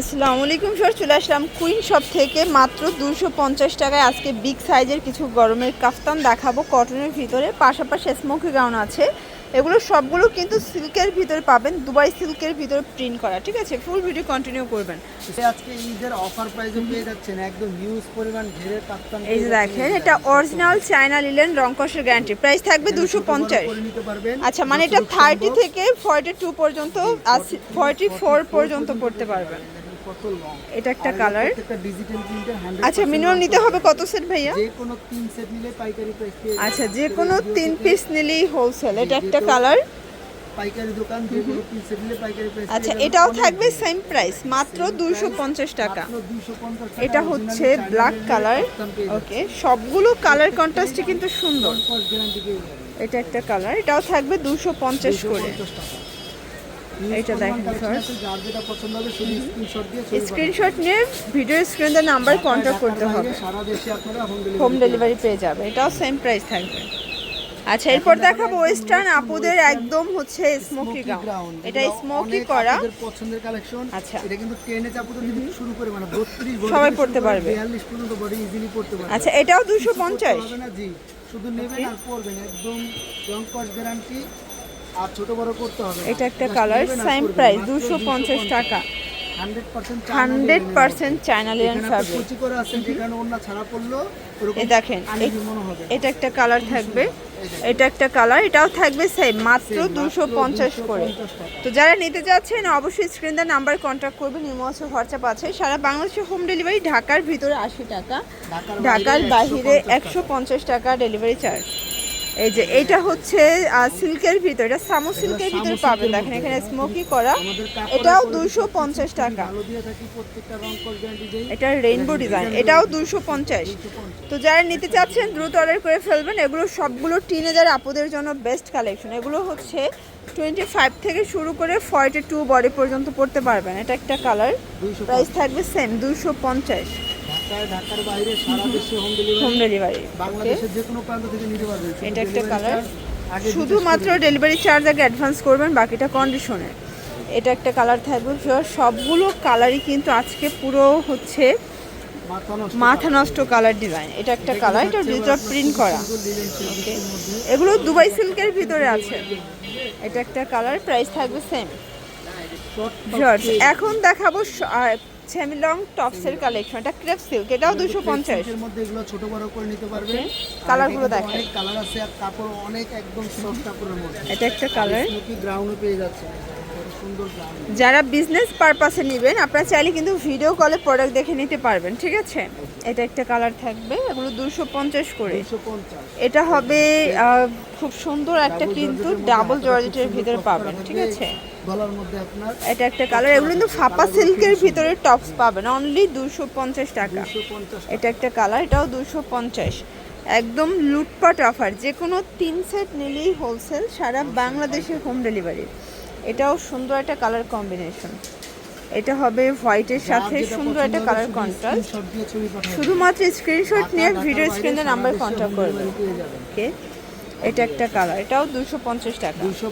আসসালামু আলাইকুম স্যার চলে আসলাম কুইন শপ থেকে। মাত্র দুশো পঞ্চাশ টাকায় আজকে বিগ সাইজের কিছু গরমের কাফতান দেখাবো। কটনের ভিতরে পাশাপাশি স্মোকি গাউন আছে। এগুলো সবগুলো কিন্তু সিল্কের ভিতরে পাবেন দুবাই সিল্কের ভিতরে প্রিন্ট করা ঠিক আছে? ফুল ভিডিও কন্টিনিউ করবেন। আজকে ঈদের অফার প্রাইসে পেয়ে যাচ্ছেন একদম হিউজ পরিমাণ ঘেরের কাপ্তান এই যে দেখেন এটা অরিজিনাল চায়না লিলেন রংকসের গ্যারান্টি প্রাইস থাকবে দুশো পঞ্চাশ। করে নিতে পারবেন। আচ্ছা মানে এটা থার্টি থেকে ফর্টি টু পর্যন্ত ফর্টি ফোর পর্যন্ত পড়তে পারবেন। কত লং এটা একটা কালার একটা ডিজিটাল প্রিন্টের 100 আচ্ছা মিনিমাম নিতে হবে কত সেট ভাইয়া? যে কোনো তিন সেট নিলে পাইকারি প্রাইস আচ্ছা। যে কোনো তিন পিস নিলেই হোলসেল এটা একটা কালার পাইকারি দোকান যে কোনো তিন সেট নিলে পাইকারি প্রাইস আচ্ছা এটাও থাকবে সেম প্রাইস মাত্র দুশো পঞ্চাশ টাকা। এটা হচ্ছে ব্ল্যাক কালার ওকে সবগুলো কালার কন্ট্রাস্টে কিন্তু সুন্দর। এটা একটা কালার এটাও থাকবে দুশো পঞ্চাশ করে। 250 টাকা। এটা দেখেন স্ক্রিনশট নিয়ে ভিডিও স্ক্রিনের নাম্বার পাঠান। কন্ট্যাক্ট করতে হবে। হোম ডেলিভারি পেয়ে যাবে। এটাও সেম প্রাইস থাকবে। আচ্ছা এরপর দেখাবো ওয়েস্টার্ন আপুদের একদম হচ্ছে স্মোকি গাউন এটা স্মোকি করা। পছন্দের কালেকশন আচ্ছা। এটা কিন্তু টেনে চাপুদের থেকে শুরু করে মানে 32 সবাই পড়তে পারবে। 42 পর্যন্ত বডি ইজিলি পড়তে পারবে। আচ্ছা এটাও দুশো কিছু করতে পঞ্চাশ। হবে না জি। শুধু নেবেন আর পড়বেন একদম রং কস গ্যারান্টি আর ছোট বড় করতে হবে এটা একটা কালার সেম প্রাইস মাত্র দুশো পঞ্চাশ টাকা। 100% hundred percent China linen fabric কুচি করে আছে যেখানে অন্য ছাড়া পড়ল এই দেখেন এটা একটা কালার থাকবে। এটা একটা কালার এটাও থাকবে সেম মাত্র দুশো পঞ্চাশ করে। তো যারা নিতে যাচ্ছেন অবশ্যই স্ক্রিন দেওয়ার নাম্বার কন্ট্যাক্ট করবেন ইমো আছে হোয়াটসঅ্যাপ আছে। সারা বাংলাদেশে হোম ডেলিভারি ঢাকার ভিতরে আশি টাকা ঢাকার বাহিরে 150 একশো পঞ্চাশ টাকা। ডেলিভারি চার্জ এই যে এটা হচ্ছে সিল্কের ভিতর এটা সামো সিল্কের ভিতরে সামো দেখেন এখানে স্মোকি করা এটাও দুশো পঞ্চাশ টাকা। এটা রেইনবো ডিজাইন এটাও দুশো পঞ্চাশ। তো যারা নিতে চাচ্ছেন দ্রুত অর্ডার করে ফেলবেন। এগুলো সবগুলো টিনেজার আপুদের জন্য বেস্ট কালেকশন এগুলো হচ্ছে টোয়েন্টি ফাইভ থেকে শুরু করে ফর্টি টু বডি পর্যন্ত পড়তে পারবেন। এটা একটা কালার প্রাইস থাকবে সেম দুশো পঞ্চাশ। ঢাকায় ঢাকার বাইরে সারা দেশে হোম ডেলিভারি হোম ডেলিভারি বাংলাদেশের যে কোনো প্রান্ত থেকে নিতে পারবেন। এটা একটা কালার শুধুমাত্র ডেলিভারি চার্জ আগে অ্যাডভান্স করবেন বাকিটা কন্ডিশনে এটা একটা কালার থাকবে সবগুলো কালারই কিন্তু আজকে পুরো হচ্ছে মাথা নষ্ট কালার ডিজাইন এটা একটা কালার এটা ডিজিটাল প্রিন্ট করা। এগুলো দুবাই সিল্কের ভিতরে আছে। এটা একটা কালার প্রাইস থাকবে সেম এখন দেখাবো সেমি লং টপসের কালেকশন এটা ক্রেপ সিল্ক এটাও দুশো পঞ্চাশ। এর মধ্যে এগুলো ছোট বড় করে নিতে পারবে. কালারগুলো দেখেন। অনেক কালার আছে আর কাপড় অনেক একদম সফট কাপড়ের মধ্যে। এটা একটা কালার স্মোকি গ্রাউন্ডও পেয়ে যাচ্ছে। যারা বিজনেস পারপাসে নেবেন আপনারা চাইলে কিন্তু ভিডিও কলে প্রোডাক্ট দেখে নিতে পারবেন ঠিক আছে? এটা একটা কালার থাকবে এগুলো দুশো পঞ্চাশ করে। এটা হবে খুব সুন্দর একটা কিন্তু ডাবল জর্জেটের ভিতরে পাবেন ঠিক আছে? গলার মধ্যে আপনার এটা একটা কালার এগুলো কিন্তু ফাপা সিল্কের ভিতরে টপস পাবেন অনলি দুশো পঞ্চাশ টাকা। এটা একটা কালার এটাও দুশো পঞ্চাশ। একদম লুটপাট অফার যে কোনো তিন সেট নিলেই হোলসেল সারা বাংলাদেশে হোম ডেলিভারি এটাও সুন্দর একটা কালার কম্বিনেশন এটা হবে হোয়াইটের সাথে সুন্দর একটা কালার কন্ট্রাস্ট শুধুমাত্র স্ক্রিনশট নিয়ে ভিডিও স্ক্রিনের নাম্বার কন্ট্যাক্ট করবেন। ওকে এটা একটা কালার এটাও দুশো পঞ্চাশ টাকা। দুশো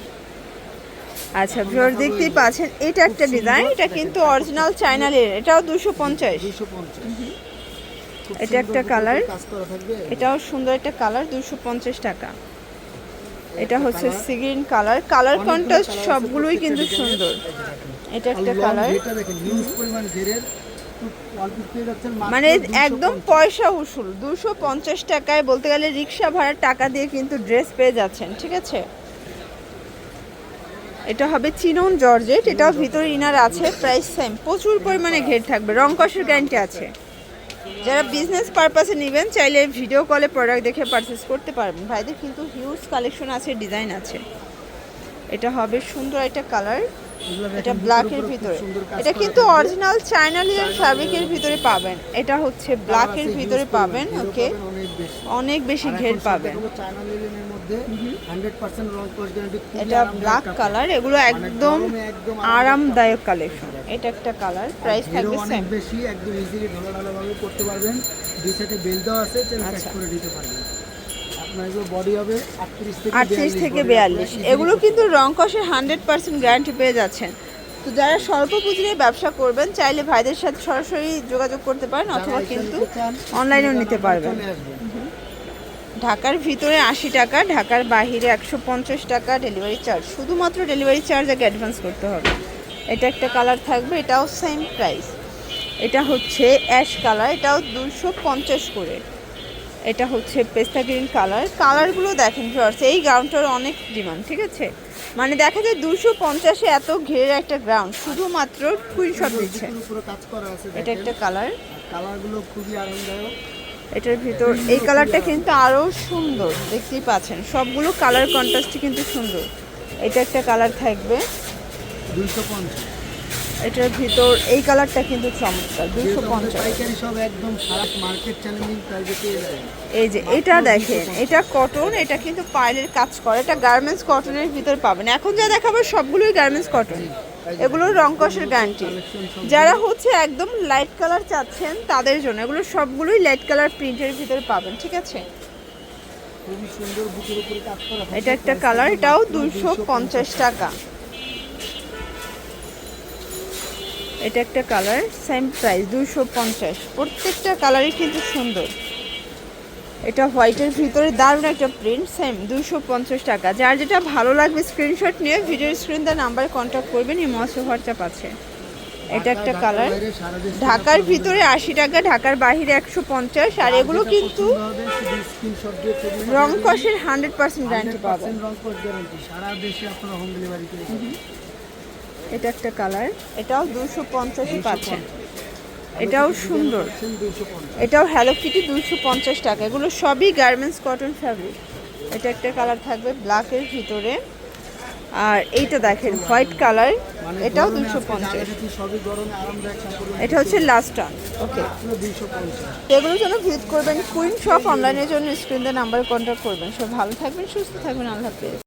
আচ্ছা ভিউয়ার দেখতেই পাচ্ছেন এটা একটা ডিজাইন এটা কিন্তু অরিজিনাল চাইনালের এটাও দুশো পঞ্চাশ। এটা একটা কালার। এটাও সুন্দর একটা কালার দুশো পঞ্চাশ টাকা। এটা হচ্ছে সিগ্রিন কালার কালার কন্ট্রাস্ট সবগুলোই কিন্তু সুন্দর। এটা একটা কালার মানে একদম পয়সা উসুল। দুশো পঞ্চাশ টাকায় বলতে গেলে রিক্সা ভাড়ার টাকা দিয়ে কিন্তু ড্রেস পেয়ে যাচ্ছেন ঠিক আছে? এটা হবে চিনন জর্জেট এটাও ভিতরে ইনার আছে প্রাইস সেম প্রচুর পরিমাণে ঘের থাকবে রং কষের গ্যারান্টি আছে। যারা বিজনেস পারপাসে নেবেন চাইলে ভিডিও কলে প্রোডাক্ট দেখে পারচেস করতে পারবেন। ভাইদের কিন্তু হিউজ কালেকশন আছে ডিজাইন আছে। এটা হবে সুন্দর একটা কালার এটা ব্ল্যাকের ভিতরে। এটা কিন্তু অরিজিনাল চায়না লিলেন ফ্যাব্রিকের ভিতরে পাবেন। এটা হচ্ছে ব্ল্যাকের ভিতরে পাবেন ওকে অনেক বেশি। ঘের পাবেন। সবগুলো চায়না লিলেনের মধ্যে 100% রং কস গ্যারান্টি এটা ব্ল্যাক কালার এগুলো একদম আরামদায়ক কালেকশন এটা একটা কালার প্রাইস থাকবে সেম বেশি একদম ইজিলি ঢালা ঢালা ভাবে করতে পারবেন। দুই সাইডে বেল দেওয়া আছে তেল আচ্ছা। করে দিতে পারবেন। আপনার এগুলো বডি হবে 38 থেকে আটত্রিশ 42 থেকে body বিয়াল্লিশ। এগুলো কিন্তু রং কষের হান্ড্রেড পার্সেন্ট গ্যারান্টি পেয়ে যাচ্ছেন। তো যারা স্বল্প পুঁজি নিয়ে ব্যবসা করবেন চাইলে ভাইদের সাথে সরাসরি যোগাযোগ করতে পারেন অথবা কিন্তু অনলাইনেও নিতে পারবেন। ঢাকার ভিতরে আশি টাকা ঢাকার বাইরে একশো পঞ্চাশ টাকা ডেলিভারি চার্জ শুধুমাত্র ডেলিভারি চার্জ আগে অ্যাডভান্স করতে হবে। এটা একটা কালার থাকবে এটাও সেম প্রাইস এটা হচ্ছে অ্যাশ কালার এটাও দুশো পঞ্চাশ করে। এটা হচ্ছে পেস্তা গ্রিন কালার। কালারগুলো দেখেন ভিউয়ার্স এই গ্রাউন্ডটার অনেক ডিমান্ড ঠিক আছে? মানে দেখা যায় দুশো পঞ্চাশে এত ঘেরের একটা গ্রাউন্ড শুধুমাত্র দিচ্ছে। কাজ করা আছে এটা একটা কালার কালারগুলো খুবই এটার ভিতর, এই কালারটা কিন্তু আরও সুন্দর, দেখতেই পাচ্ছেন। সবগুলো কালার কন্ট্রাস্টই কিন্তু সুন্দর। এটা একটা কালার থাকবে। দুইশো পঞ্চাশ। এটার ভিতর এই কালারটা কিন্তু চমৎকার দুশো পঞ্চাশ। সব একদম মার্কেট চ্যালেঞ্জিং এই যে এটা দেখেন এটা কটন এটা কিন্তু পাইলের কাজ করে এটা গার্মেন্টস কটনের ভিতর পাবেন। এখন যা দেখাবো সবগুলোই গার্মেন্টস কটন এগুলো রং কষের গ্যারান্টি যারা হচ্ছে একদম লাইট কালার চাচ্ছেন তাদের জন্য এগুলো সবগুলোই লাইট কালার প্রিন্টের ভিতরে পাবেন ঠিক আছে? এটা একটা কালার এটাও দুশো পঞ্চাশ টাকা। এটা একটা কালার সেম প্রাইস দুশো পঞ্চাশ। প্রত্যেকটা কালারই কিন্তু সুন্দর। এটা হোয়াইটের ভিতরে দারুণ একটা প্রিন্ট সেম দুশো পঞ্চাশ টাকা। যার যেটা ভালো লাগবে স্ক্রিনশট নিয়ে ভিডিও স্ক্রিন দেওয়ার নাম্বারে কন্ট্যাক্ট করবেন ইমোসো হোয়াটসঅ্যাপ আছে এটা একটা কালার ঢাকার ভিতরে আশি টাকা ঢাকার বাইরে একশো পঞ্চাশ। আর এগুলো কিন্তু রং কষের হান্ড্রেড পার্সেন্ট গ্যারান্টি পাবেন সারা দেশে আপনারা হোম ডেলিভারি এটা একটা কালার। এটাও দুশো পঞ্চাশ পাচ্ছেন এটাও সুন্দর। এটাও হ্যালো কিটি দুশো পঞ্চাশ টাকা। এগুলো সবই গার্মেন্টস কটন ফ্যাব্রিক এটা একটা কালার থাকবে ব্ল্যাকের ভিতরে। আর এইটা দেখেন হোয়াইট কালার এটাও দুশো পঞ্চাশ। এটা হচ্ছে লাস্ট টান ওকে এগুলোর জন্য ভিজিট করবেন। কুইন শপ অনলাইনের জন্য স্ক্রিন নাম্বার কন্ট্যাক্ট করবেন। সব ভালো থাকবেন সুস্থ থাকবেন। আল্লাহ হাফেজ।